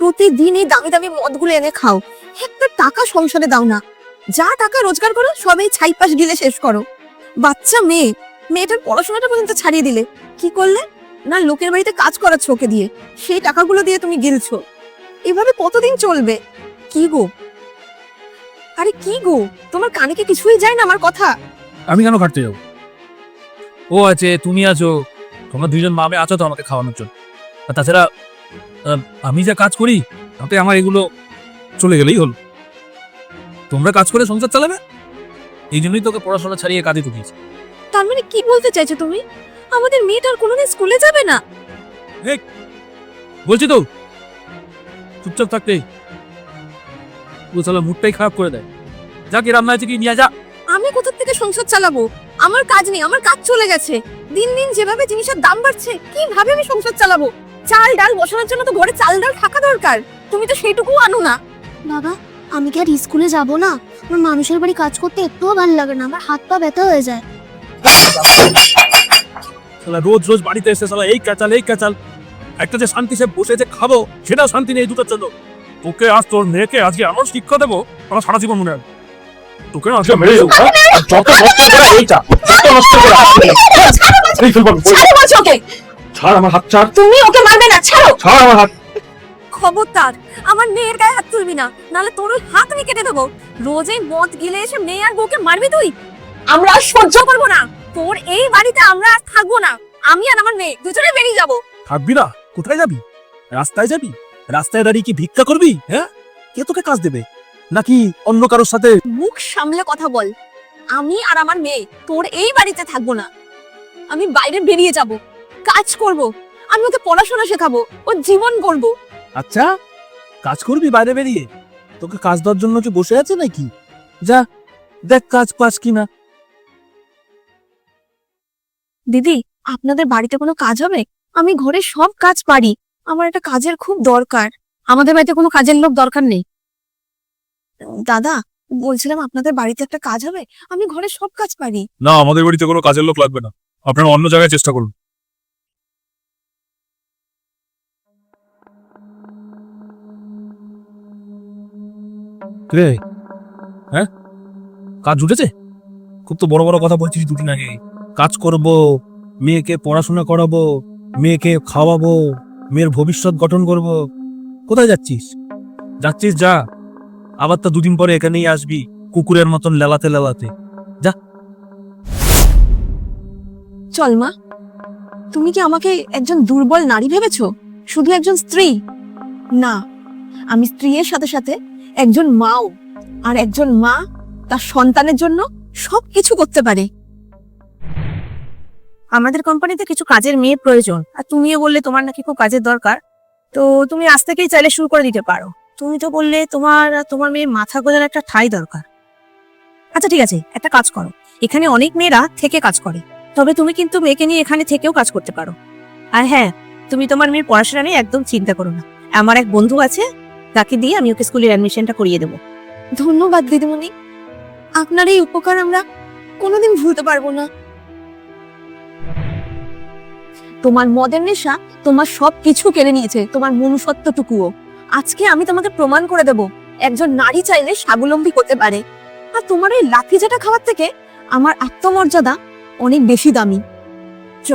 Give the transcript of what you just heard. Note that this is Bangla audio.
প্রতিদিন এই দামি দামি মদগুলো এনে খাও। একটা টাকা সংসারে দাও না। যা টাকা রোজগার করো, সবই ছাইপাশ গিলে শেষ করো। বাচ্চা মেয়ে, মেয়েটার পড়াশোনাটা পর্যন্ত ছাড়িয়ে দিলে। কি করলে? না, লোকের বাড়িতে কাজ করাচ্ছ ওকে দিয়ে। সেই টাকাগুলো দিয়ে তুমি গিলছো। এভাবে কতদিন চলবে? কি গো? আরে কি গো? তোমার কানে কি কিছুই যায় না আমার কথা? আমি কেন খাটতে যাব? ও আছে, তুমি আছো। তোমরা দুইজন মামে আছো তো আমাকে খাওয়ানোর জন্য। আর তাছাড়া আমি যা কাজ করি তাতে আমার এগুলো চলে গেলেই হলো। তোমরা কাজ করে সংসার চালাবে? এই জন্যই তোকে পড়াশোনা ছাড়িয়ে কাজে ঢুকিয়েছি। তার মানে কি বলতে চাইছো তুমি? আমাদের মেয়েটার কোনোদিন স্কুলে যাবে না? বলছি তো চুপচাপ থাকতে ও সালা মুডটাই খারাপ করে দেয়। যা কি রান্না আছে কি নিয়ে যা। আমি কোথা থেকে সংসার চালাবো? আমার কাজ নেই আমার কাজ চলে গেছে। দিন দিন যেভাবে জিনিসের দাম বাড়ছে কীভাবে আমি সংসার চালাবো? চাল ডাল বসানোর জন্য তো ঘরে চাল ডাল থাকা দরকার তুমি তো সেইটুকু আনো না বাবা আমি কি আর স্কুলে যাব না আমার মানুষের বাড়ি কাজ করতে একটুও ভালো লাগে না আমার হাত পা ব্যথা হয়ে যায় সালা রোজ রোজ বাড়িতে এসে সালা এই ক্যাচাল এই ক্যাচাল একটা যে শান্তি সে বসে যে খাব সেটাও শান্তি নেই দুটোর জন্য তোকে আজ তোর মেয়েকে আজকে এমন শিক্ষা দেবো আমার সারা জীবন মনে রাখবে তোকে না আজকে মেরে দেবো হ্যাঁ? আর যত নষ্ট করে এইটা যত নষ্ট করে এই ফেলব ছাড়ো বলছো ওকে ছাড় আমার হাত ছাড়। তুমি ওকে মারবে না ছাড়ো! ছাড় আমার হাত। খবরদার আমার মেয়ের গায়ে হাত তুলবি না নাহলে তোর ওই হাত আমি কেটে দেবো। রোজ এই মদ গিলে এসে মেয়ে আর বউকে মারবি তুই? আমরা আর সহ্য করব না। তোর এই বাড়িতে আমরা আর থাকব না। আমি আর আমার মেয়ে দুজনে বেরিয়ে যাব। থাকবি না? কোথায় যাবি? রাস্তায় যাবি? রাস্তায় দাঁড়িয়ে কি ভিক্ষা করবি? হ্যাঁ? কে তোকে কাজ দেবে? নাকি অন্য কারোর সাথে? মুখ সামলে কথা বল। আমি আর আমার মেয়ে তোর এই বাড়িতে থাকব না। আমি বাইরে বেরিয়ে যাব। কাজ করব। আমি ওকে পড়াশোনা শেখাবো ও জীবন করব আচ্ছা কাজ করবি বাইরে বেরিয়ে? তোকে কাজ দেওয়ার জন্য কি বসে আছে নাকি? যা দেখ কাজ পাস কিনা। দিদি আপনাদের বাড়িতে কোনো কাজ হবে? আমি ঘরে সব কাজ পারি। আমার একটা কাজের খুব দরকার। আমাদের বাড়িতে কোনো কাজের লোক দরকার নেই। দাদা বলছিলাম আপনাদের বাড়িতে একটা কাজ হবে? আমি ঘরে সব কাজ পারি। না আমাদের বাড়িতে কোনো কাজের লোক লাগবে না। আপনারা অন্য জায়গায় চেষ্টা করুন। রে হ্যাঁ? কাজ উঠেছে? খুব তো বড় বড় কথা বলছিস দুদিন আগে কাজ করব, মেয়েকে পড়াশোনা করাবো, মেয়েকে খাওয়াবো, মেয়ের ভবিষ্যৎ গঠন করব। কোথায় যাচ্ছিস? যাচ্ছিস যা। আবার তো দুদিন পরে এখানেই আসবি, কুকুরের মতন লেলাতে লেলাতে। যা। চল মা, তুমি কি আমাকে একজন দুর্বল নারী ভেবেছো? শুধু একজন স্ত্রী? না আমি স্ত্রীর সাথে সাথে একজন মাও আর একজন মা তার সন্তানের জন্য সব কিছু করতে পারে। আমাদের কোম্পানিতে কিছু কাজের মেয়ে প্রয়োজন। আর তুমিও বললে তোমার নাকি খুব কাজের দরকার। তো তুমি আজ থেকেই চাইলে শুরু করে দিতে পারো। তুমি তো বললে তোমার তোমার মেয়ের মাথা গোজার একটা ঠাই দরকার। আচ্ছা ঠিক আছে, একটা কাজ করো। এখানে অনেক মেয়েরা থেকে কাজ করে। তবে তুমি কিন্তু মেয়েকে নিয়ে এখানে থেকেও কাজ করতে পারো। আর হ্যাঁ তুমি তোমার মেয়ের পড়াশোনা নিয়ে একদম চিন্তা করো না। আমার এক বন্ধু আছে তাকে দিয়ে আমি ওকে স্কুলের অ্যাডমিশনটা করিয়ে দেবো। ধন্যবাদ, দিদিমণি। আপনার এই উপকার আমরা কোনোদিন ভুলতে পারব না। তোমার মদের নেশা তোমার সব কিছু কেড়ে নিয়েছে, তোমার মনুষ্যত্বটুকুও। আজকে আমি তোমাকে প্রমাণ করে দেব, একজন নারী চাইলে স্বাবলম্বী হতে পারে। আর তোমার এই লাঠি চাটা খাওয়ার থেকে আমার আত্মমর্যাদা অনেক বেশি দামি। চ